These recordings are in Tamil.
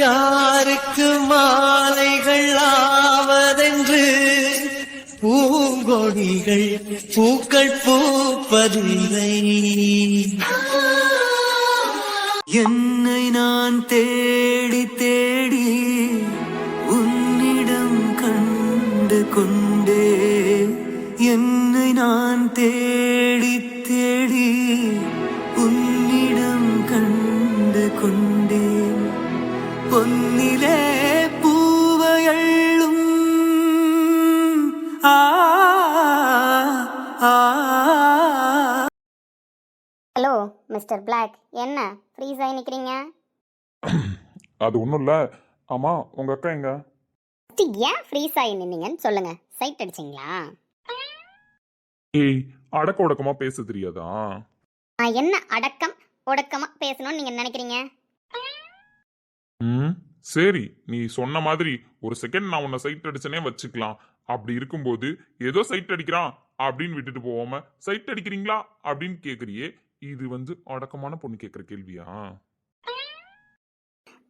யாருக்கு மாலைகள் ஆவதென்று பூங்கொடிகள் பூக்கள் பூப்பதில்லை. என்னை நான் தேடி தேடி உன்னிடம் கண்டு கொண்டே என்னை நான் தேடி மிஸ்டர் பிளாக் என்ன? ஃப்ரீஸ் ஆகி நிற்கிறீங்க அது ஒன்றும் இல்லை. ஆமாம் உங்கள் அக்கா எங்க? ஏன் ஃப்ரீஸ் ஆகி நின்னீங்கன்னு சொல்லுங்க. சைட் அடிச்சிங்களா? ஏய் அடக்க உடக்கமாக பேச தெரியாதா நான் என்ன அடக்கம் ஒடக்கமா பேசணும்னு நீங்க நினைக்கிறீங்க? ம் சரி நீ சொன்ன மாதிரி ஒரு செகண்ட் நான் உன்னை சைட் அடிச்சனே வச்சுக்கலாம். அப்படி இருக்கும்போது ஏதோ சைட் அடிக்கிறான் அப்படின்னு விட்டுட்டு போவாம சைட் அடிக்கிறீங்களா அப்படின்னு கேக்குறியே இது வந்து அடக்கமான பொண்ணு கேட்குற கேள்வியா?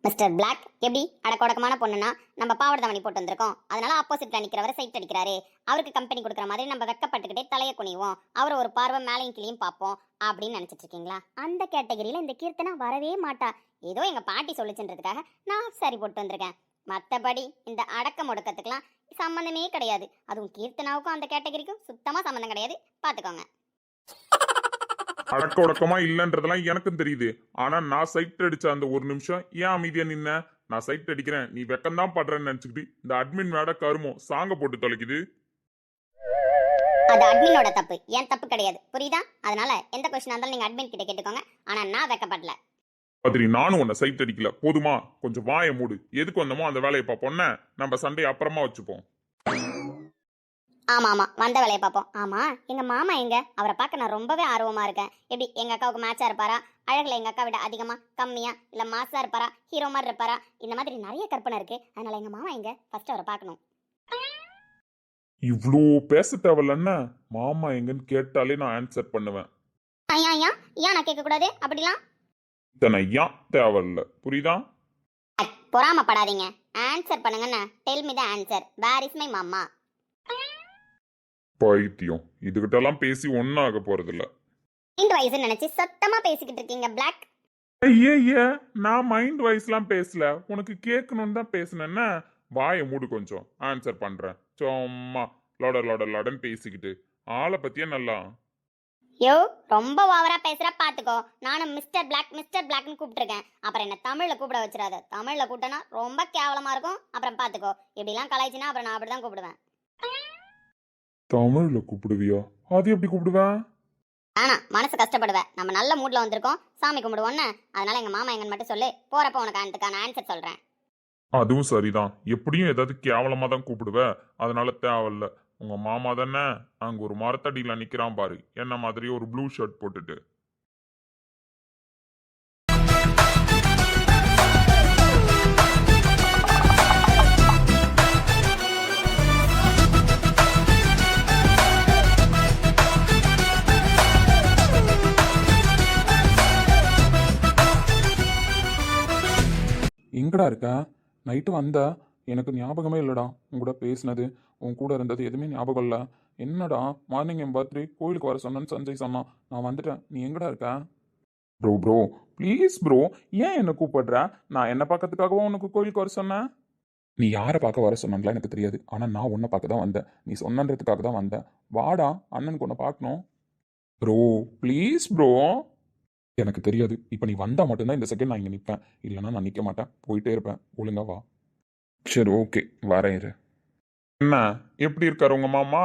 மிஸ்டர் பிளாக் எப்படி? அடக்க அடக்கமான பொண்ணுனா நம்ம பாவட தவணி போட்டு வந்திருக்கோம். அதனால ஆப்போசிட்ல நிக்கிறவரை சைட் அடிக்கிறாரு. அவருக்கு கம்பெனி கொடுக்குற மாதிரி நம்ம வெக்கப்பட்டுக்கிட்டே தலையை குனிவோம். அவரை ஒரு பார்வை மேலையும் கிளியும் பார்ப்போம் அப்படின்னு நினைச்சிட்டு இருக்கீங்களா? அந்த கேட்டகரியில இந்த கீர்த்தனா வரவே மாட்டா. ஏதோ எங்க பாட்டி சொல்லிச்சுன்றதுக்காக நான் சரி போட்டு வந்திருக்கேன். மத்தபடி இந்த அடக்க முடக்கத்துக்குலாம் சம்மந்தமே கிடையாது. அதுவும் கீர்த்தனாவுக்கும் அந்த கேட்டகரிக்கும் சுத்தமா சம்மந்தம் கிடையாது. பாத்துக்கோங்க. அடக்க உடக்கமா இல்லைன்றதெல்லாம் எனக்கும் தெரியுது. ஆனா நான் சைட் அடிச்ச அந்த ஒரு நிமிஷம் ஏன் அமைதியா நின்ன? நான் சைட் அடிக்கிறேன். நீ வெக்கம்தான் படுறேன்னு நினைச்சுக்கிட்டு இந்த அட்மின் மேட கருமம் சாங்க போட்டு தொலைக்குது. அது அட்மினோட தப்பு. ஏன் தப்பு கிடையாது. புரியுதா? அதனால எந்த கொஸ்டின் இருந்தாலும் நீங்க அட்மின் கிட்ட கேட்டுக்கோங்க. ஆனா நான் வெக்கப்படல. மாதிரி நானும் உன்னை சைட் அடிக்கல. போதுமா? கொஞ்சம் வாயை மூடு. எதுக்கு வந்தோமோ அந்த வேலையை பார்ப்போம்னா நம்ம சண்டை அப்புறமா வச்சுப்போம். ஆமா ஆமா. வந்த வேலையை பார்ப்போம். ஆமா எங்க மாமா எங்க? அவரை பார்க்க நான் ரொம்பவே ஆர்வமா இருக்கேன். எப்படி எங்க அக்காவுக்கு மேட்சா இருப்பாரா? அழகுல எங்க அக்கா விட அதிகமா கம்மியா இல்ல மாசா இருப்பாரா? ஹீரோ மாதிரி இருப்பாரா? இந்த மாதிரி நிறைய கற்பனை இருக்கு. அதனால எங்க மாமா எங்க? ஃபர்ஸ்ட் அவரை பார்க்கணும். இவ்வளோ பேச தேவையில்லன்னா மாமா எங்கன்னு கேட்டாலே நான் ஆன்சர் பண்ணுவேன். ஐயா ஐயா ஏன் நான் கேட்க கூடாது அப்படிலாம்? இத்தனை ஏன் தேவையில்ல. புரியுதா? பொறாமப்படாதீங்க. ஆன்சர் பண்ணுங்கண்ணா. Tell me the answer where is my மாமா பைத்தியம். இதுகிட்டலாம் பேசி ஒன்றும் ஆக போறதில்ல. மைண்ட் வைஸ் நினைச்சு சத்தமா பேசிக்கிட்டு இருக்கீங்க பிளாக் ஐயே ஐயே நான் மைண்ட் வைஸ்லாம் பேசல. உனக்கு கேட்கணும்னு தான் பேசினேன்னா வாயை மூடு கொஞ்சம். ஆன்சர் பண்றேன். சும்மா லொட லொட லொடன்னு பேசிக்கிட்டு. ஆளை பத்தியே நல்லா? யோ ரொம்ப ஓவரா பேசுற பாத்துக்கோ. நானும் மிஸ்டர் பிளாக் மிஸ்டர் பிளாக்னு கூப்பிட்டுருக்கேன். அப்புறம் என்ன தமிழ்ல கூப்பிட வச்சிடாத. தமிழ்ல கூப்பிட்டனா ரொம்ப கேவலமா இருக்கும். அப்புறம் பாத்துக்கோ. இப்படிலாம் கலாய்ச்சினா அப்புறம் நான் அப்படிதான் கூப்பிடுவேன். தமிழ்ல கூப்பிடுவியா? அது எப்படி கூப்பிடுவேன்? ஆனா மனசு கஷ்டப்படுவேன் நம்ம நல்ல மூட்ல வந்திருக்கோம். சாமி கும்பிடுவோன்னு அதனால எங்க மாமா எங்கன்னு மட்டும் சொல்லு. போறப்ப உனக்கு அதுக்கான ஆன்சர் சொல்றேன். அதுவும் சரிதான். எப்படியும் ஏதாவது கேவலமா தான் கூப்பிடுவ. அதனால தேவையில்ல. உங்க மாமா தானே அங்க ஒரு மரத்தடியில நிக்கிறான் பாரு. என்ன மாதிரி ஒரு ப்ளூ ஷர்ட் போட்டுட்டு. எங்கடா இருக்க? நைட்டு வந்த. எனக்கு ஞாபகமே இல்லைடா. உன் கூட பேசினது உன் கூட இருந்தது எதுவுமே ஞாபகம் இல்லை. என்னடா? மார்னிங் என் பர்த்டே கோயிலுக்கு வர சொன்னேன்னு சஞ்சய் சொன்னான். நான் வந்துட்டேன். நீ எங்கடா இருக்க? ப்ரோ ப்ரோ ப்ளீஸ் ப்ரோ ஏன் என்னை கூப்பிடுற? நான் என்ன பார்க்கறதுக்காகவும் உனக்கு கோயிலுக்கு வர சொன்னேன்? நீ யாரை பார்க்க வர சொன்னாங்களா எனக்கு தெரியாது. ஆனால் நான் உன்னை பார்க்க தான் வந்தேன். நீ சொன்னன்றதுக்காக தான் வந்தேன். வாடா அண்ணனுக்கு உன்னை பார்க்கணும். ப்ரோ ப்ளீஸ் ப்ரோ எனக்கு தெரியாது. இப்போ நீ வந்தால் மட்டும்தான் இந்த செகண்ட் நான் இங்கே நிற்பேன் இல்லைன்னா நான் நிற்க மாட்டேன். போயிட்டே இருப்பேன். ஒழுங்கா வா. சரி ஓகே வரேன் என்ன? எப்படி இருக்காரு உங்க மாமா?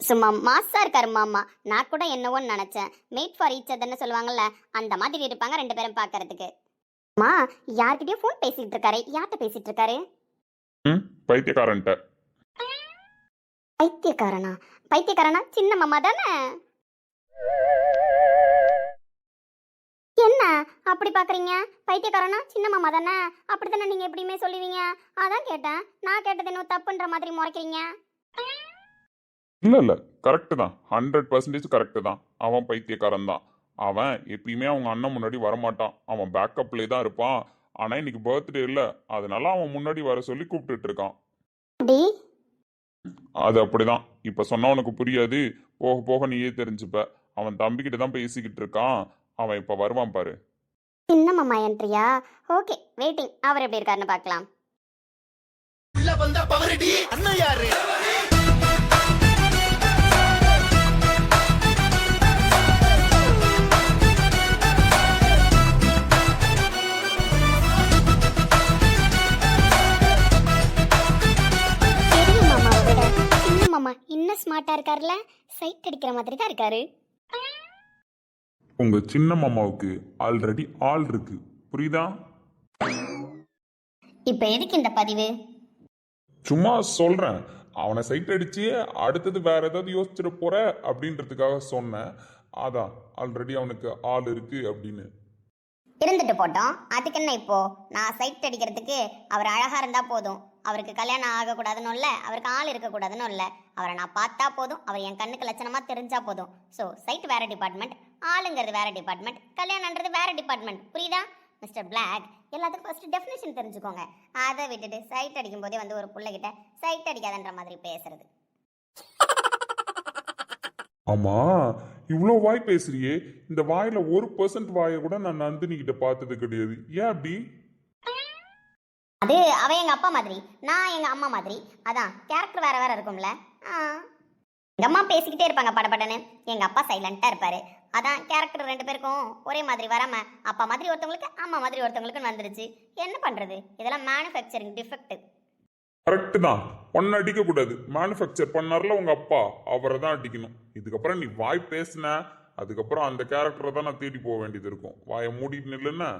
சும்மா மாசா இருக்காரு மாமா. நான் கூட என்னவோன்னு நினைச்சேன். மேட் ஃபார் ஈச் அதர்னு சொல்லுவாங்கல்ல அந்த மாதிரி இருப்பாங்க ரெண்டு பேரும் பார்க்கறதுக்கு. அம்மா யார்கிட்டயும் ஃபோன் பேசிட்டு இருக்காரு. யார்கிட்ட பேசிட்டு இருக்காரு? ம் பைத்தியக்காரன்ட்ட. பைத்தியக்காரனா? பைத்தியக்காரனா? சின்ன மாமா தானே? என்ன? அப்படி பாக்குறீங்க? பைத்தியக்காரனா? சின்ன மாமா தானே? அப்படித்தானே நீங்க எப்படியுமே சொல்லுவீங்க? அதான் கேட்டேன். நான் கேட்டது என்ன தப்புன்ற மாதிரி முறைக்கிறீங்க. இல்ல இல்ல கரெக்டு தான். ஹண்ட்ரட் பர்சன்டேஜ் கரெக்டு தான். அவன் பைத்தியக்காரன் தான். அவன் எப்பயுமே அவங்க அண்ணன் முன்னாடி வரமாட்டான். அவன் பேக்கப்லேயே தான் இருப்பான். ஆனா இன்னைக்கு பர்த்டே இல்ல. அதனால அவன் முன்னாடி வர சொல்லி கூப்பிட்டுட்டு இருக்கான். அப்படி? அது அப்படிதான். இப்ப சொன்னா உனக்கு புரியாது. போக போக நீயே தெரிஞ்சுப்ப. அவன் தம்பிக்கிட்ட தான் பேசிக்கிட்டு இருக்கான். அவன் இப்ப வருவான் பாரு. சின்ன மாமா என்ட்ரியா ஓகே வெயிட்டிங் அவர் எப்படி இருக்காருன்னு பார்க்கலாம். உள்ள வந்த பவரடி. அண்ணன் யாரு? மாமாவை விட சின்ன மாமா இன்னும் ஸ்மார்ட்டா இருக்காருல்ல சைட் அடிக்கிற மாதிரி தான் இருக்காரு. உங்க சின்ன மாமாவுக்கு ஆல்ரெடி ஆள் இருக்கு. புரியுதா? இப்போ எதுக்கு இந்த பதிவு? சும்மா சொல்றேன். அவனை சைட் அடிச்சு அடுத்தது வேற ஏதாவது யோசிச்சிட போற அப்படின்றதுக்காக சொன்னேன். அதான் ஆல்ரெடி அவனுக்கு ஆள் இருக்கு அப்படின்னு. இருந்துட்டு போட்டோம். அதுக்கு என்ன இப்போ? நான் சைட் அடிக்கிறதுக்கு அவர் அழகா இருந்தா போதும். அவருக்கு கல்யாணம் ஆகக்கூடாதுன்னு இல்லை அவருக்கு ஆள் இருக்கக்கூடாதுன்னு இல்லை அவரை நான் பார்த்தா போதும். அவர் என் கண்ணுக்கு லட்சணமா தெரிஞ்சா போதும். ஸோ சைட் வேற டிபார்ட்மெண்ட் ஆளுங்கிறது வேற டிபார்ட்மெண்ட் கல்யாணன்றது வேற டிபார்ட்மெண்ட் புரியுதா? மிஸ்டர் பிளாக் எல்லாத்துக்கும் ஃபர்ஸ்ட் டெஃபினேஷன் தெரிஞ்சுக்கோங்க. அதை விட்டுட்டு சைட் அடிக்கும் போதே வந்து ஒரு பிள்ளைகிட்ட சைட் அடிக்காதன்ற மாதிரி பேசுறது. ஆமா இவ்வளோ வாய் பேசுறியே. இந்த வாயில ஒரு பர்சன்ட் வாயை கூட நான் நந்தினி கிட்ட பார்த்தது கிடையாது. ஏன் அப்படி? அது அவ எங்க அப்பா மாதிரி நான் எங்க அம்மா மாதிரி. அதான் கேரக்டர் வேற வேற இருக்கும்ல. எங்க அம்மா பேசிக்கிட்டே இருப்பாங்க படபடன்னு. எங்க அப்பா சைலண்டா இருப்பாரு. அதான் கேரக்டர் ரெண்டு பேருக்கும் ஒரே மாதிரி வராம அப்பா மாதிரி ஒருத்தவங்களுக்கு அம்மா மாதிரி ஒருத்தவங்களுக்கு வந்துருச்சு. என்ன பண்றது? இதெல்லாம் மேனுஃபேக்சரிங் டிஃபெக்ட் கரெக்ட் தான். ஒன்னு அடிக்க கூடாது மேனுஃபேக்சர் பண்ணார்ல உங்க அப்பா. அவரை தான் அடிக்கணும். இதுக்கப்புறம் நீ வாய் பேசின அதுக்கப்புறம் அந்த கேரக்டரை தான் நான் தேடி போக வேண்டியது இருக்கும். வாயை மூடிட்டு நில்லுன்னா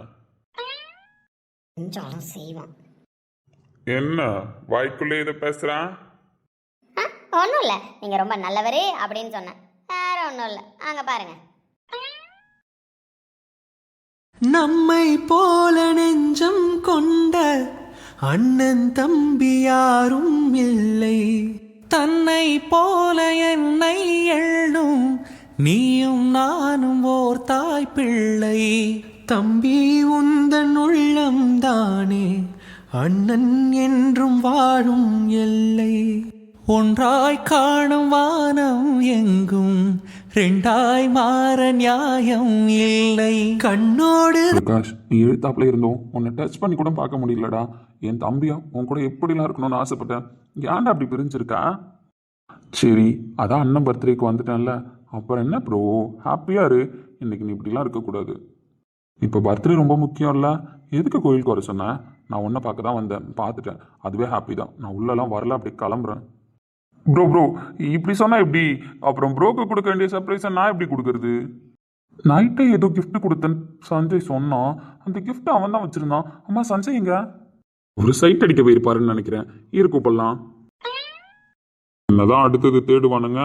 செய்வான். என்ன? வாய்க்குள்ளே இதை பேசுறேன் ஒன்றும் இல்லை. நீங்க ரொம்ப நல்லவரு அப்படின்னு சொன்னேன். வேற ஒன்றும் இல்லை. அங்க பாருங்க. நம்மை போல நெஞ்சம் கொண்ட அண்ணன் தம்பி யாரும் இல்லை. தன்னை போல என்னை எள்ளும் நீயும் நானும் ஓர் தாய் பிள்ளை. தம்பி உந்தன் உள்ளம் தானே அண்ணன் என்றும் வாழும் எல்லை. ஒன்றாய் காணும் வானம் எங்கும் ரெண்டாய் மாற நியாயம் இல்லை. கண்ணோடு பிரகாஷ் நீ எழுத்தாப்புல இருந்தோம் உன்னை டச் பண்ணி கூட பார்க்க முடியலடா. என் தம்பியா உன் கூட எப்படிலாம் இருக்கணும்னு ஆசைப்பட்டேன். ஏன்டா அப்படி பிரிஞ்சிருக்கா? சரி அதான் அண்ணன் பர்த்டேக்கு வந்துட்டேன்ல. அப்புறம் என்ன ப்ரோ ஹாப்பியா இரு. இன்னைக்கு நீ இப்படிலாம் இருக்கக்கூடாது. இப்போ பர்த்டே ரொம்ப முக்கியம் இல்லை எதுக்கு கோயிலுக்கு வர சொன்னேன் நான் உன்னை பார்க்க தான் வந்தேன். பார்த்துட்டேன். அதுவே ஹாப்பி தான். நான் உள்ளெல்லாம் வரல அப்படியே கிளம்புறேன். ப்ரோ ப்ரோ இப்படி சொன்னால் எப்படி? அப்புறம் ப்ரோக்கு கொடுக்க வேண்டிய சர்ப்ரைஸை நான் எப்படி கொடுக்கறது? நைட்டே ஏதோ கிஃப்ட் கொடுத்தேன் சஞ்சய் சொன்னான் அந்த கிஃப்ட் அவன் தான் வச்சிருந்தான். அம்மா சஞ்சய் எங்க? ஒரு சைட் அடிக்க போயிருப்பாருன்னு நினைக்கிறேன். இருக்கு கூப்பிடலாம். என்னதான் அடுத்தது தேடுவானுங்க?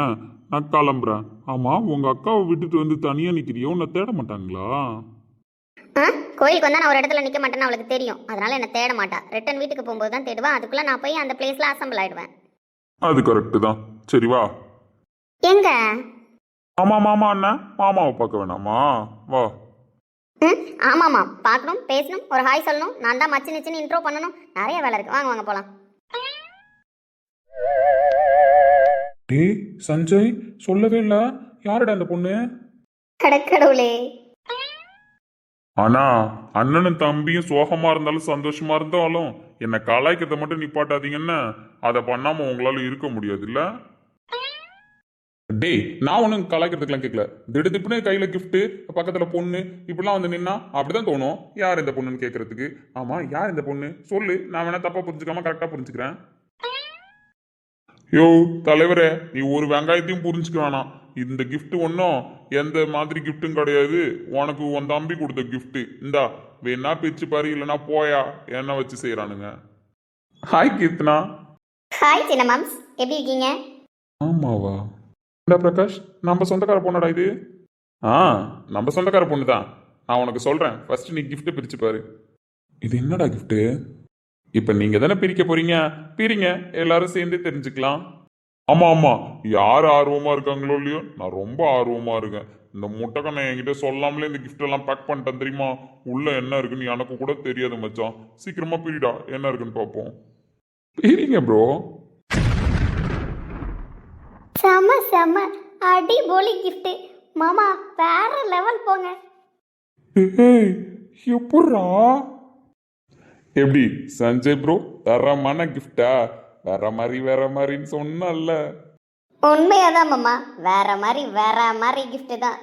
நான் கிளம்புறேன். ஆமா உங்க அக்காவை விட்டுட்டு வந்து தனியா நிக்கிறியோ? உன்னை தேட மாட்டாங்களா? கோயிலுக்கு வந்தா நான் ஒரு இடத்துல நிக்க மாட்டேன்னு அவளுக்கு தெரியும். அதனால என்ன தேட மாட்டா. ரிட்டன் வீட்டுக்கு போகும்போது தான் தேடுவா. அதுக்குள்ள நான் போய் அந்த பிளேஸ்ல அசம்பிள் ஆயிடுவேன். அது கரெக்டு தான். சரி வா. எங்க? ஆமா மாமா அண்ணன் மாமாவை பார்க்க வேணாமா? வா. ம் ஆமாம்மா பார்க்கணும் பேசணும் ஒரு ஹாய் சொல்லணும். நான் தான் மச்சி நிச்சின்னு இன்ட்ரோ பண்ணணும். நிறைய வேலை இருக்கு. வாங்க வாங்க போலாம். டேய் சஞ்சய் சொல்லவே இல்லை. யாருடா அந்த பொண்ணு? கடக்கடவுளே ஆனா அண்ணனும் தம்பியும் சோகமா இருந்தாலும் சந்தோஷமா இருந்தாலும் என்னை கலாய்க்கிறத மட்டும் நிப்பாட்டாதீங்கன்னா அதை பண்ணாம உங்களால இருக்க முடியாது இல்ல டேய் நான் ஒன்றும் கலாய்க்கிறதுக்குலாம் கேட்கல திடுதிப்புனே கையில் கிஃப்ட்டு பக்கத்தில் பொண்ணு இப்படிலாம் வந்து நின்னா அப்படிதான் தோணும். யார் இந்த பொண்ணுன்னு கேட்கறதுக்கு ஆமாம் யார் இந்த பொண்ணு? சொல்லு நான் வேணா தப்பாக புரிஞ்சுக்காம கரெக்டாக புரிஞ்சுக்கிறேன். யோ தலைவரே நீ ஒரு வெங்காயத்தையும் புரிஞ்சுக்க வேணாம். இந்த கிஃப்ட்டு ஒன்றும் எந்த மாதிரி கிஃப்ட்டும் கிடையாது. உனக்கு உன் தம்பி கொடுத்த கிஃப்ட்டு இந்தா வேணா பிரிச்சு பாரு இல்லைன்னா போயா? என்ன வச்சு செய்யறானுங்க ஹாய் கீர்த்தனா. ஹாய் சின்ன மாம்ஸ். எப்படி இருக்கீங்க? ஆமாவா. என்ன பிரகாஷ்? நம்ம சொந்தக்கார பொண்ணடா இது? ஆ நம்ம சொந்தக்கார பொண்ணு தான் நான் உனக்கு சொல்றேன். ஃபர்ஸ்ட் நீ gift பிரிச்சு பாரு. இது என்னடா gift? இப்போ நீங்க தானே பிரிக்க போறீங்க? பிரிங்க. எல்லாரும் சேர்ந்து தெரிஞ்சுக்கலாம். ஆமா ஆமா. யார் ஆர்வமா இருக்காங்களோ இல்லையோ நான் ரொம்ப ஆர்வமா இருக்கேன். இந்த முட்டைக்கண்ணை என்கிட்ட சொல்லாமலே இந்த gift எல்லாம் பேக் பண்ணிட்டேன் தெரியுமா? உள்ள என்ன இருக்குன்னு எனக்கு கூட தெரியாது மச்சான். சீக்கிரமா பிரிடா என்ன இருக்குன்னு பார்ப்போம் பிரிங்க ப்ரோ செம செம. அடிபொலி கிஃப்ட் மாமா வேற லெவல் போங்க. ஏய் எப்பட்றா? எப்படி சஞ்சய் ப்ரோ தரமான கிஃப்டா வேற மாதிரி வேற மாதிரின்னு சொன்னல உண்மையாதான் மாமா. வேற மாதிரி வேற மாதிரி gift தான்.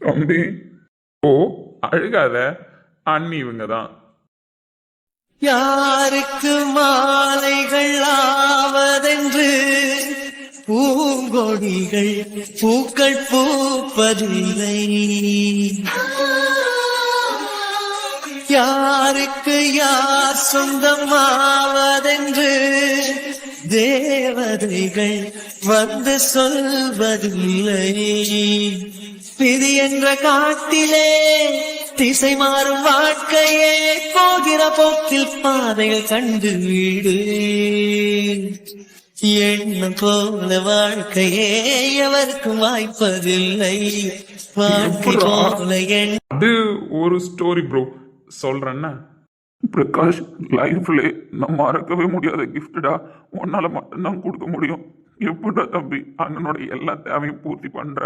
தம்பி ஓ அழுகாத. அண்ணி இவங்க தான் யாருக்கு மாலைகள் ஆவதென்று பூங்கொடிகள் பூக்கள் பூப்பதில்லை. யாருக்கு யார் சொந்தமாவதென்று தேவதைகள் வந்து சொல்வதில்லை. விதி என்ற காட்டிலே திசை மாறும் வாழ்க்கையே போகிற போக்கில் பாதைகள் கண்டு வீடு. எண்ணம் போல வாழ்க்கையே எவருக்கும் வாய்ப்பதில்லை. வாழ்க்கை போல அது ஒரு ஸ்டோரி ப்ரோ சொல்றேன்னா பிரகாஷ் லைஃப்ல நான் மறக்கவே முடியாத கிஃப்டடா உன்னால மட்டும்தான் கொடுக்க முடியும். எப்படா தம்பி அண்ணனோட எல்லா தேவையும் பூர்த்தி பண்ற?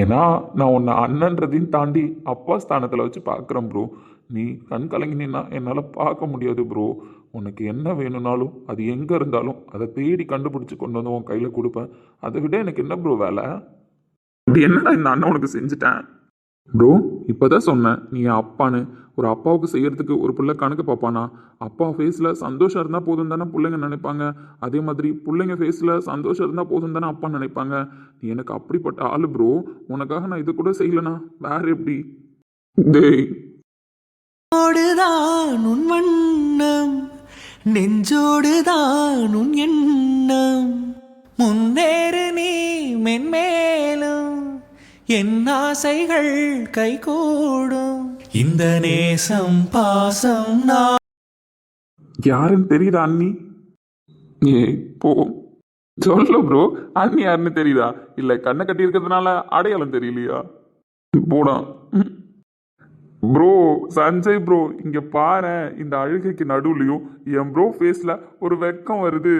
ஏன்னா நான் உன்னை அண்ணன்றதையும் தாண்டி அப்பா ஸ்தானத்தில் வச்சு பார்க்குறேன் ப்ரோ நீ கண் கலங்கினா என்னால் பார்க்க முடியாது ப்ரோ உனக்கு என்ன வேணும்னாலும் அது எங்கே இருந்தாலும் அதை தேடி கண்டுபிடிச்சி கொண்டு வந்து உன் கையில் கொடுப்பேன். அதை விட எனக்கு என்ன ப்ரோ வேலை? இது என்னடா இந்த அண்ணன் உனக்கு செஞ்சுட்டேன்? ப்ரோ இப்போ தான் சொன்னேன் நீ என் அப்பான்னு. ஒரு அப்பாவுக்கு செய்கிறதுக்கு ஒரு பிள்ளை கணக்கு பார்ப்பானா? அப்பா ஃபேஸில் சந்தோஷம் இருந்தால் போதும் தானே பிள்ளைங்க நினைப்பாங்க. அதே மாதிரி பிள்ளைங்க ஃபேஸில் சந்தோஷம் இருந்தால் போதும் தானே அப்பா நினைப்பாங்க. நீ எனக்கு அப்படிப்பட்ட ஆள் ப்ரோ உனக்காக நான் இது கூட செய்யலனா? வேறு எப்படி? டேய் நெஞ்சோடுதான் உன் வண்ணம் நெஞ்சோடுதான் உன் எண்ணம். முன்னேறு நீ மென்மேலும் என் ஆசைகள் கைகூடும். இந்த நேசம் பாசம் நான். யாருன்னு தெரியுதா அண்ணி? ஏ போ. சொல்லு ப்ரோ அண்ணி யாருன்னு தெரியுதா? இல்லை கண்ணை கட்டி இருக்கிறதுனால அடையாளம் தெரியலையா? போடான் ப்ரோ சஞ்சய் ப்ரோ இங்க பாரு இந்த அழுகைக்கு நடுவுலையும் என் ப்ரோ ஃபேஸ்ல ஒரு வெக்கம் வருது.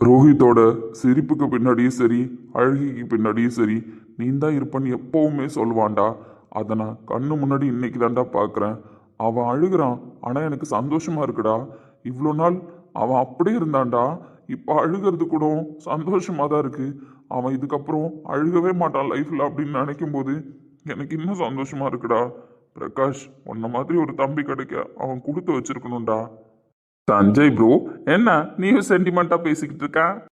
ரோஹித்தோட சிரிப்புக்கு பின்னாடியும் சரி அழுகைக்கு பின்னாடியும் சரி நீ தான் இருப்பன்னு எப்பவுமே சொல்லுவான்டா. அதை நான் கண்ணு முன்னாடி இன்னைக்கு தான்டா பார்க்குறேன் அவன் அழுகுறான் ஆனால் எனக்கு சந்தோஷமா இருக்குடா. இவ்வளோ நாள் அவன் அப்படியே இருந்தான்டா. இப்போ அழுகிறது கூட சந்தோஷமாக தான் இருக்கு. அவன் இதுக்கப்புறம் அழுகவே மாட்டான் லைஃப்பில் அப்படின்னு நினைக்கும் போது எனக்கு இன்னும் சந்தோஷமா இருக்குடா. பிரகாஷ் உன்ன மாதிரி ஒரு தம்பி கிடைக்க அவன் கொடுத்து வச்சிருக்கணும்டா. சஞ்சய் ப்ரோ என்ன? நீயும் சென்டிமெண்ட்டா பேசிக்கிட்டு இருக்க?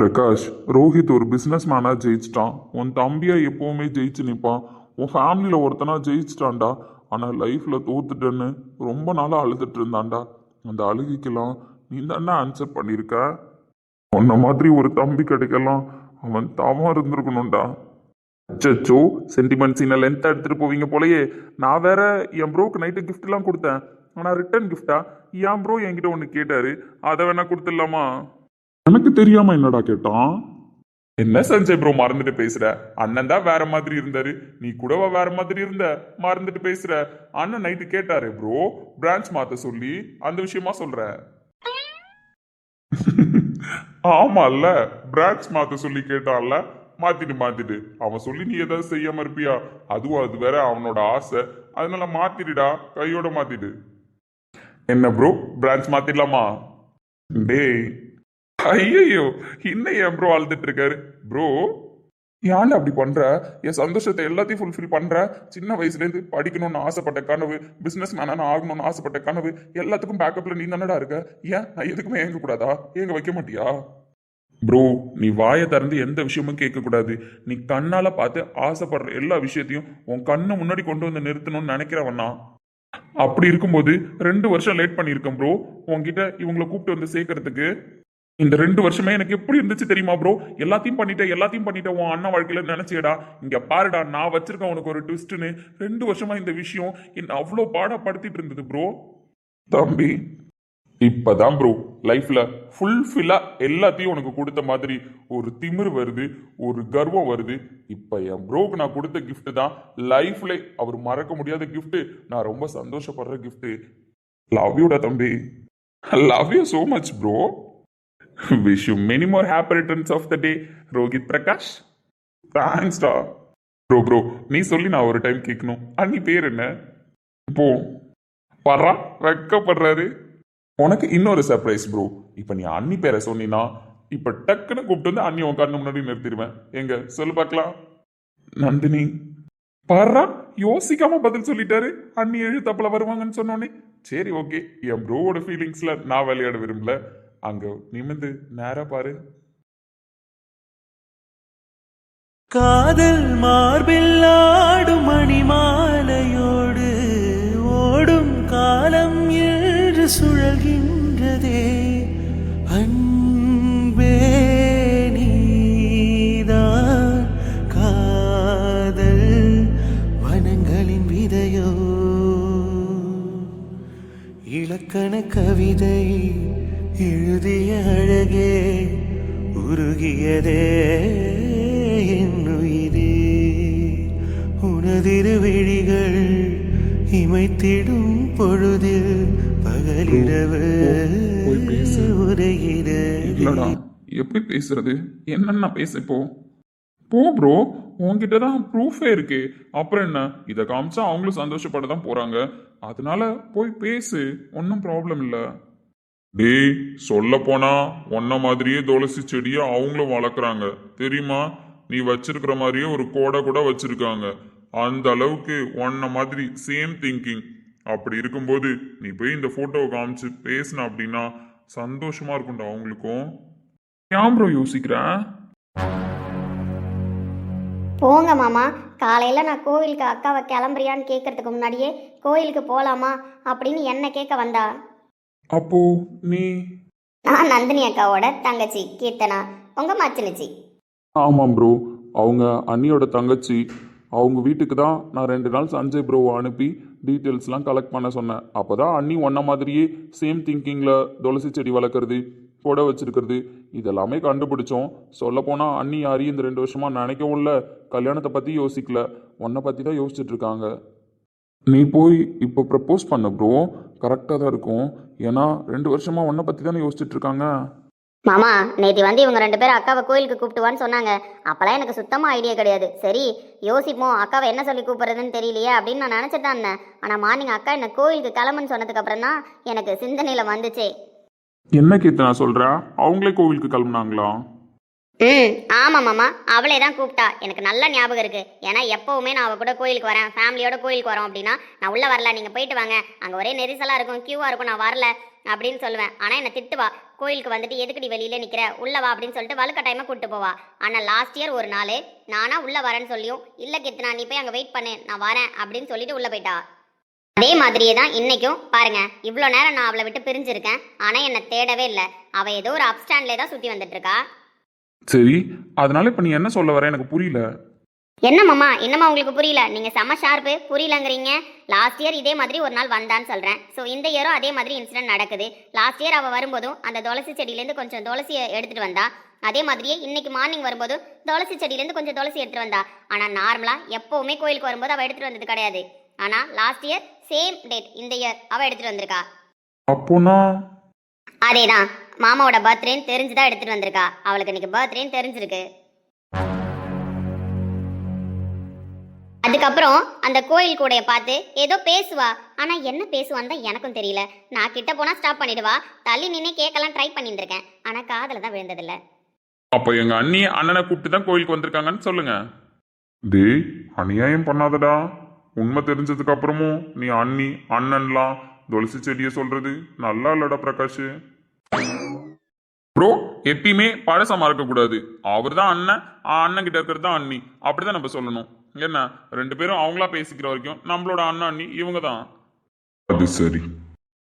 பிரகாஷ் ரோஹித் ஒரு பிஸ்னஸ் மேனா ஜெயிச்சிட்டான். உன் தம்பியா எப்பவுமே ஜெயிச்சு நிற்பான் உன் ஃபேமிலியில ஒருத்தனா ஜெயிச்சிட்டான்டா. ஆனா லைஃப்ல தோத்துட்டேன்னு ரொம்ப நாளா அழுதுட்டு இருந்தான்டா. அந்த அழுகிக்கெல்லாம் நீ தானே ஆன்சர் பண்ணியிருக்க? உன்ன மாதிரி ஒரு தம்பி கிடைக்கலாம். அவன் தவம் இருந்திருக்கணும்டா. அச்சோ சென்டிமெண்ட் சீனை லென்த்தாக எடுத்துட்டு போவீங்க போலயே. நான் வேற என் ப்ரோக்கு நைட்டு கிஃப்ட்லாம் கொடுத்தேன். ஆனால் ரிட்டர்ன் கிஃப்டா என் ப்ரோ என்கிட்ட ஒன்று கேட்டாரு. அதை வேணா கொடுத்துடலாமா? எனக்கு தெரியாம என்னடா கேட்டான்? என்ன சஞ்சய் ப்ரோ மறந்துட்டு பேசுற? அண்ணன் தான் வேற மாதிரி இருந்தாரு. நீ கூடவா வேற மாதிரி இருந்த? மறந்துட்டு பேசுற. அண்ணன் நைட்டு கேட்டாரு ப்ரோ பிரான்ச் மாத்த சொல்லி அந்த விஷயமா சொல்ற. ஆமால்ல பிரான்ச் மாத்த சொல்லி கேட்டான்ல மாத்திட்டு மாத்திட்டு. அவன் சொல்லி நீ ஏதாவது செய்யாம இருப்பியா? அதுவும் அது வேற அவனோட ஆசை. அதனால மாத்திடுடா. கையோட மாத்திடு. என்ன ப்ரோ பிரான்ச் மாத்திடலாமா? டேய். ஐயோ இன்னும் ஏன் ப்ரோ அழுதுட்டு இருக்காரு? ப்ரோ ஏன்டா அப்படி பண்ற? என் சந்தோஷத்தை எல்லாத்தையும் ஃபுல்ஃபில் பண்ற? சின்ன வயசுல இருந்து படிக்கணும்னு ஆசைப்பட்ட கனவு பிசினஸ் மேனான ஆகணும்னு ஆசைப்பட்ட கனவு எல்லாத்துக்கும் பேக்கப்ல நீ தானடா இருக்க? ஏன்? நான் எதுக்குமே ஏங்க கூடாதா ஏங்க வைக்க மாட்டியா? ப்ரோ நீ வாயை திறந்து எந்த விஷயமும் கேட்கக்கூடாது. நீ கண்ணால் பார்த்து ஆசைப்படுற எல்லா விஷயத்தையும் உன் கண்ணை முன்னாடி கொண்டு வந்து நிறுத்தணும்னு நினைக்கிறவண்ணா அப்படி இருக்கும்போது ரெண்டு வருஷம் லேட் பண்ணியிருக்கேன் ப்ரோ உன்கிட்ட இவங்களை கூப்பிட்டு வந்து சேர்க்கறதுக்கு. இந்த ரெண்டு வருஷமே எனக்கு எப்படி இருந்துச்சு தெரியுமா ப்ரோ எல்லாத்தையும் பண்ணிட்டேன் எல்லாத்தையும் பண்ணிட்டேன். உன் அண்ணன் வாழ்க்கையில நினைச்சேடா. இங்க பாருடா நான் வச்சிருக்கேன் உனக்கு ஒரு ட்விஸ்ட்னு ரெண்டு வருஷமா இந்த விஷயம் என்ன அவ்வளோ பாடப்படுத்திட்டு இருந்தது ப்ரோ தம்பி இப்பதான் ப்ரோ லைஃப்ல ஃபுல்ஃபில்லா எல்லாத்தையும் உனக்கு கொடுத்த மாதிரி ஒரு திமிர் வருது ஒரு கர்வம் வருது. இப்ப என் ப்ரோக்கு நான் கொடுத்த கிஃப்ட் தான் லைஃப்ல அவர் மறக்க முடியாத கிஃப்ட் நான் ரொம்ப சந்தோஷப்படுற கிஃப்ட் லவ் யூடா தம்பி. Love you so much bro wish you many more happy returns of the day Rohit Prakash தேங்க்ஸ்டா bro bro நீ சொல்லி நான் ஒரு டைம் கேட்கணும் அண்ணி பேர் என்ன? இப்போ பர்றா வெக்கப்படுறாரு. உனக்கு இன்னொரு சர்ப்ரைஸ் ப்ரோ இப்போ நீ அண்ணி பேரை சொன்னீன்னா இப்போ டக்குன்னு கூப்பிட்டு வந்து அண்ணி உன் கண்ணு முன்னாடி நிறுத்திடுவேன். எங்க? சொல்லு பார்க்கலாம். நந்தினி பாரா யோசிக்காம பதில் சொல்லிட்டாரு. அண்ணி எழுத்தப்பல வருவாங்கன்னு சொன்னோன்னே சரி ஓகே என் ப்ரோவோட ஃபீலிங்ஸில் நான் விளையாட விரும்பல. அங்கே நிமிந்து நேராக பாரு. காதல் மார்பில் ஆடும் மணிமாலையோடு சுழல்கின்றதே அன்பே நீதான் காதல் வனங்களின் விதையோ. இலக்கண கவிதை எழுதிய அழகே உருகியதே என்னுயிரே. உனதிரு விழிகள் இமைத்திடும் பொழுதில் பகலிரவு இல்லடா எப்படி பேசுறது? என்னன்னா பேச இப்போ? போ ப்ரோ உன்கிட்ட தான் ப்ரூஃபே இருக்கு. அப்புறம் என்ன? இதை காமிச்சா அவங்களும் சந்தோஷப்பட தான் போறாங்க. அதனால போய் பேசு. ஒன்றும் ப்ராப்ளம் இல்லை. டேய் சொல்ல போனா உன்ன மாதிரியே துளசி செடியை அவங்களும் வளர்க்குறாங்க. தெரியுமா? நீ வச்சிருக்கிற மாதிரியே ஒரு கோடை கூட வச்சிருக்காங்க. அந்த அளவுக்கு உன்ன மாதிரி சேம் திங்கிங் அப்படி இருக்கும்போது நீ போய் இந்த போட்டோவை காமிச்சு பேசின அப்படின்னா சந்தோஷமா இருக்கும்டா அவங்களுக்கும் ஏன் ப்ரோ யோசிக்கிறேன் போங்க மாமா காலையில நான் கோவிலுக்கு அக்காவை கிளம்புறியான்னு கேட்கறதுக்கு முன்னாடியே கோயிலுக்கு போலாமா அப்படின்னு என்ன கேட்க வந்தா. அப்போ நீ? நான் நந்தினி அக்காவோட தங்கச்சி கீர்த்தனா உங்க மச்சினிச்சி. ஆமாம் ப்ரோ அவங்க அண்ணியோட தங்கச்சி. அவங்க வீட்டுக்கு தான் நான் ரெண்டு நாள் சஞ்சய் ப்ரோவை அனுப்பி டீட்டெயில்ஸ்லாம் கலெக்ட் பண்ண சொன்னேன். அப்போ தான் அண்ணி ஒன்ன மாதிரியே சேம் திங்கிங்கில் துளசி செடி வளர்க்குறது கொடை வச்சுருக்கிறது இதெல்லாமே கண்டுபிடிச்சோம். சொல்லப்போனால் அண்ணி யாரையும் இந்த ரெண்டு வருஷமாக நினைக்கவும் இல்லை கல்யாணத்தை பற்றி யோசிக்கல. உன்னை பற்றி தான் யோசிச்சுட்ருக்காங்க நீ போய் இப்போ ப்ரப்போஸ் பண்ண ப்ரோ கரெக்டாக தான் இருக்கும். ஏன்னா ரெண்டு வருஷமாக உன்னை பற்றி தானே யோசிச்சுட்ருக்காங்க மாமா நேற்று வந்து இவங்க ரெண்டு பேரும் அக்காவை கோயிலுக்கு கூப்பிட்டுவான்னு சொன்னாங்க. அப்போல்லாம் எனக்கு சுத்தமாக ஐடியா கிடையாது. சரி யோசிப்போம். அக்காவை என்ன சொல்லி கூப்பிட்றதுன்னு தெரியலையே அப்படின்னு நான் நினச்சிட்டு தான் இருந்தேன். மார்னிங் அக்கா என்ன கோயிலுக்கு கிளம்புன்னு சொன்னதுக்கப்புறம் தான் எனக்கு சிந்தனையில் வந்துச்சே. என்ன கீர்த்தனா சொல்கிறா அவங்களே கோவிலுக்கு கிளம்புனாங்களா? ம். ஆமா மாமா. அவளே தான் கூப்பிட்டா. எனக்கு நல்ல ஞாபகம் இருக்கு. ஏன்னா எப்போவுமே நான் அவள் கூட கோயிலுக்கு வரேன். ஃபேமிலியோட கோயிலுக்கு வரோம் அப்படின்னா நான் உள்ளே வரல. நீங்கள் போயிட்டு வாங்க. அங்கே ஒரே நெரிசலாக இருக்கும். க்யூவாக இருக்கும். நான் வரல அப்படின்னு சொல்லுவேன். ஆனால் என்னை திட்டுவா கோயிலுக்கு வந்துட்டு எதுக்குடி வெளியில் நிற்கிற உள்ள வா அப்படின்னு சொல்லிட்டு வலுக்கட்டாயமாக கூட்டு போவா. ஆனால் லாஸ்ட் இயர் ஒரு நாள் நானாக உள்ளே வரேன்னு சொல்லியும் இல்லை கித்னா நீ போய் அங்கே வெயிட் பண்ணு. நான் வரேன் அப்படின்னு சொல்லிட்டு உள்ளே போயிட்டா. அதே மாதிரியே தான் இன்றைக்கும் பாருங்க. இவ்வளோ நேரம் நான் அவளை விட்டு பிரிஞ்சிருக்கேன். ஆனால் என்னை தேடவே இல்லை. அவள் ஏதோ ஒரு அப்ஸ்டாண்ட்லேயே தான் சுற்றி வந்துட்டுருக்கா சரி அதனால இப்போ நீ என்ன சொல்ல வர? எனக்கு புரியல. என்ன மாமா? என்னம்மா உங்களுக்கு புரியல? நீங்க செம ஷார்ப்பு புரியலங்கிறீங்க. லாஸ்ட் இயர் இதே மாதிரி ஒரு நாள் வந்தான்னு சொல்றேன். ஸோ இந்த இயரும் அதே மாதிரி இன்சிடென்ட் நடக்குது. லாஸ்ட் இயர் அவ வரும்போதும் அந்த துளசி செடியிலேருந்து கொஞ்சம் துளசியை எடுத்துட்டு வந்தா. அதே மாதிரியே இன்னைக்கு மார்னிங் வரும்போதும் துளசி செடியிலேருந்து கொஞ்சம் துளசி எடுத்துட்டு வந்தா. ஆனா நார்மலா எப்பவுமே கோயிலுக்கு வரும்போது அவ எடுத்துட்டு வந்தது கிடையாது. ஆனா லாஸ்ட் இயர் சேம் டேட் இந்த இயர் அவ எடுத்துட்டு வந்திருக்கா. அப்போனா? அதேதான். மாமாவோட பர்த்டேன்னு தெரிஞ்சுதான் எடுத்துட்டு வந்திருக்கா. அவளுக்கு இன்னைக்கு பர்த்டேன்னு தெரிஞ்சிருக்கு. அதுக்கப்புறம் அந்த கோயில் கூடைய பார்த்து ஏதோ பேசுவா. ஆனா என்ன பேசுவான்னு தான் எனக்கும் தெரியல. நான் கிட்ட போனா ஸ்டாப் பண்ணிடுவா. தள்ளி நின்னே கேட்கலாம் ட்ரை பண்ணிட்டு இருக்கேன் ஆனா காதுல தான் விழுந்ததில்ல. அப்போ எங்க அண்ணி அண்ணனை கூப்பிட்டு தான் கோயிலுக்கு வந்திருக்காங்கன்னு சொல்லுங்க. டேய் அநியாயம் பண்ணாதடா. உண்மை தெரிஞ்சதுக்கு அப்புறமும் நீ அண்ணி அண்ணன்லாம் துளசி செடியை சொல்றது நல்லா இல்லடா பிரகாஷ். ப்ரோ எப்பயுமே பழசமா இருக்கக்கூடாது அவர் தான் அண்ணன் ஆ, அண்ணன் கிட்ட இருக்கிறது தான் அண்ணி. அப்படிதான் நம்ம சொல்லணும். என்ன? ரெண்டு பேரும் அவங்களா பேசிக்கிற வரைக்கும் நம்மளோட அண்ணன் அண்ணி இவங்க தான் அது சரி.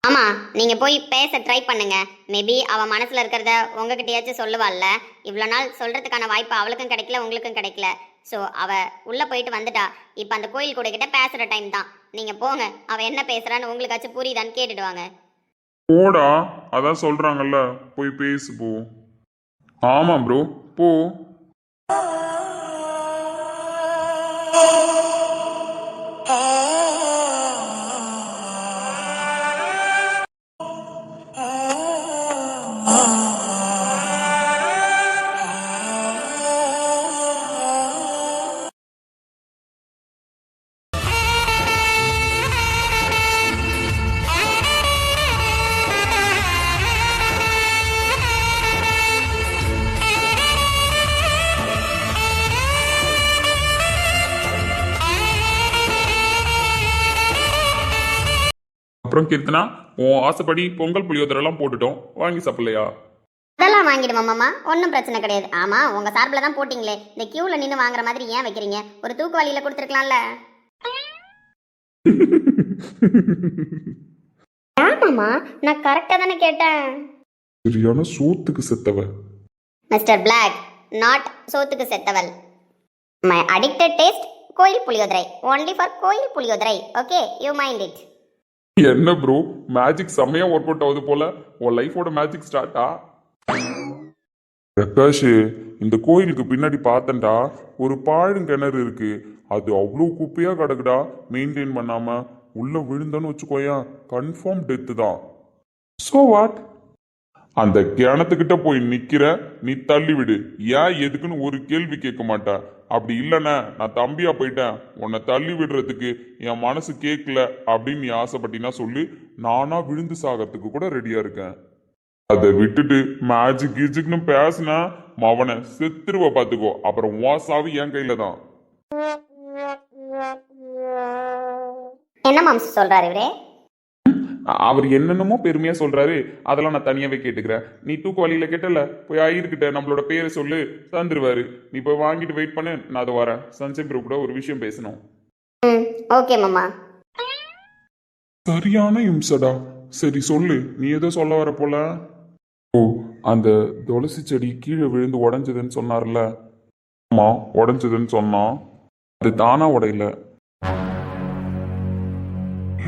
ஆமா நீங்க போய் பேச ட்ரை பண்ணுங்க. மேபி அவ மனசுல இருக்கிறத உங்ககிட்டயாச்சும் சொல்லுவாள்ல. இவ்வளோ நாள் சொல்றதுக்கான வாய்ப்பு அவளுக்கும் கிடைக்கல உங்களுக்கும் கிடைக்கல. ஸோ அவ உள்ள போயிட்டு வந்துட்டா. இப்போ அந்த கோயில் கூட கிட்ட பேசுற டைம் தான். நீங்க போங்க அவ என்ன பேசுறான்னு உங்களுக்காச்சும் புரியுதான்னு கேட்டுடுவாங்க போடா அதான் சொல்றாங்கல்ல. போய் பேசு போ ஆமா ப்ரோ போ. கீர்த்தனா உன் ஆசைப்படி பொங்கல் புளியோதரெல்லாம் போட்டுட்டோம். வாங்கி சாப்பிடலையா? அதெல்லாம் வாங்கிடுவோம் மாமா. ஒன்றும் பிரச்சனை கிடையாது. ஆமா உங்க சார்பில் தான் போட்டிங்களே. இந்த கியூல நின்று வாங்குற மாதிரி ஏன் வைக்கிறீங்க? ஒரு தூக்கு வழியில கொடுத்துருக்கலாம்ல. ஆமாம்மா நான் கரெக்டாக தானே கேட்டேன். சரியான சோத்துக்கு செத்தவ. மிஸ்டர் பிளாக் நாட் சோத்துக்கு செத்தவள். மை அடிக்டட் டேஸ்ட் கோயில் புளியோதரை. ஒன்லி ஃபார் கோயில் புளியோதரை. ஓகே யூ மைண்ட் இட் என்ன ப்ரோ மேஜிக் செம்மையா ஒர்க் அவுட் ஆகுது போல. உன் லைஃபோட மேஜிக் ஸ்டார்ட்டா பிரகாஷ் இந்த கோயிலுக்கு பின்னாடி பார்த்தண்டா ஒரு பாழுங்கிணறு இருக்கு. அது அவ்வளோ குப்பையா கிடக்குடா. மெயின்டைன் பண்ணாம. உள்ள விழுந்தோன்னு வச்சுக்கோயா கன்ஃபார்ம் டெத்து தான். ஸோ வாட் அந்த கிணத்துக்கிட்ட போய் நிக்கிற நீ தள்ளி விடு ஏன் எதுக்குன்னு ஒரு கேள்வி கேட்க மாட்ட. அப்படி இல்லைன்னா நான் தம்பியா போயிட்டேன். உன்னை தள்ளி விடுறதுக்கு என் மனசு கேட்கல அப்படின்னு நீ ஆசைப்பட்டினா சொல்லி. நானா விழுந்து சாகிறதுக்கு கூட ரெடியா இருக்கேன். அதை விட்டுட்டு மேஜிக் கீஜிக்னு பேசினா மவனை செத்துருவ பாத்துக்கோ. அப்புறம் உன் என் கையில தான். என்ன மாம்சம் சொல்றாரு இவரே? அவர் என்னென்னமோ பெருமையா சொல்றாரு. அதெல்லாம் நான் தனியாவே கேட்டுக்கிறேன். நீ தூக்க வழியில கேட்டல? போய் ஐயர்கிட்ட நம்மளோட பேரை சொல்லு தந்துருவாரு. நீ போய் வாங்கிட்டு வெயிட் பண்ணு நான் அது வரேன். ப்ரோ கூட ஒரு விஷயம் பேசணும். ஓகே மாமா. சரியான இம்சடா. சரி சொல்லு. நீ ஏதோ சொல்ல வர போல? ஓ அந்த துளசி செடி கீழே விழுந்து உடைஞ்சதுன்னு சொன்னார்ல. ஆமா உடைஞ்சதுன்னு சொன்னான் அது தானா உடையல.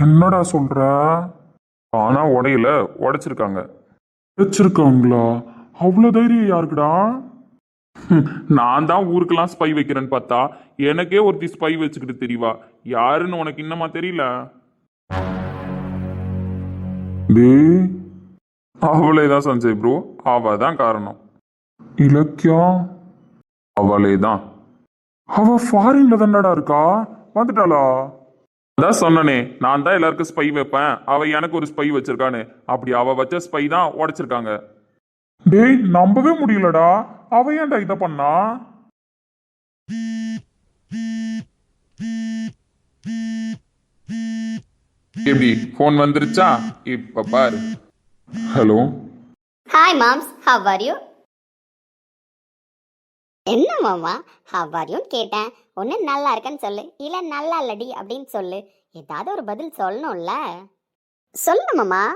என்னடா சொல்ற? தானா உடையல உடைச்சிருக்காங்க. உடைச்சிருக்காங்களா? அவ்வளோ தைரியம் யாருக்குடா? நான் தான் ஊருக்கெல்லாம் ஸ்பை வைக்கிறேன்னு பார்த்தா எனக்கே ஒருத்தி ஸ்பை வச்சுக்கிட்டு தெரியவா யாருன்னு உனக்கு இன்னமா தெரியல? அவளே தான் சஞ்சய் ப்ரோ அவ தான் காரணம். இலக்கியா? அவளே தான். அவ ஃபாரின்ல தானடா இருக்கா? வந்துட்டாளா? அதான் சொன்னனே நான் தான் எல்லாருக்கும் ஸ்பை வைப்பேன். அவ எனக்கு ஒரு ஸ்பை வச்சிருக்கான்னு அப்படி அவ வச்ச ஸ்பை தான் உடைச்சிருக்காங்க. டேய் நம்பவே முடியலடா. அவ ஏன்டா இதை பண்ணா? எப்படி ஃபோன் வந்துருச்சா? இப்ப பாரு. ஹலோ ஹாய் மாம்ஸ் ஹவ் ஆர் யூ என்ன மாமா? ஹவ் கேட்டேன். ஒன்று நல்லா இருக்கேன்னு சொல்லு. இல்லை நல்லா இல்லடி அப்படின்னு சொல்லு. ஏதாவது ஒரு பதில் சொல்லணும்ல? சொல்லு மாமா.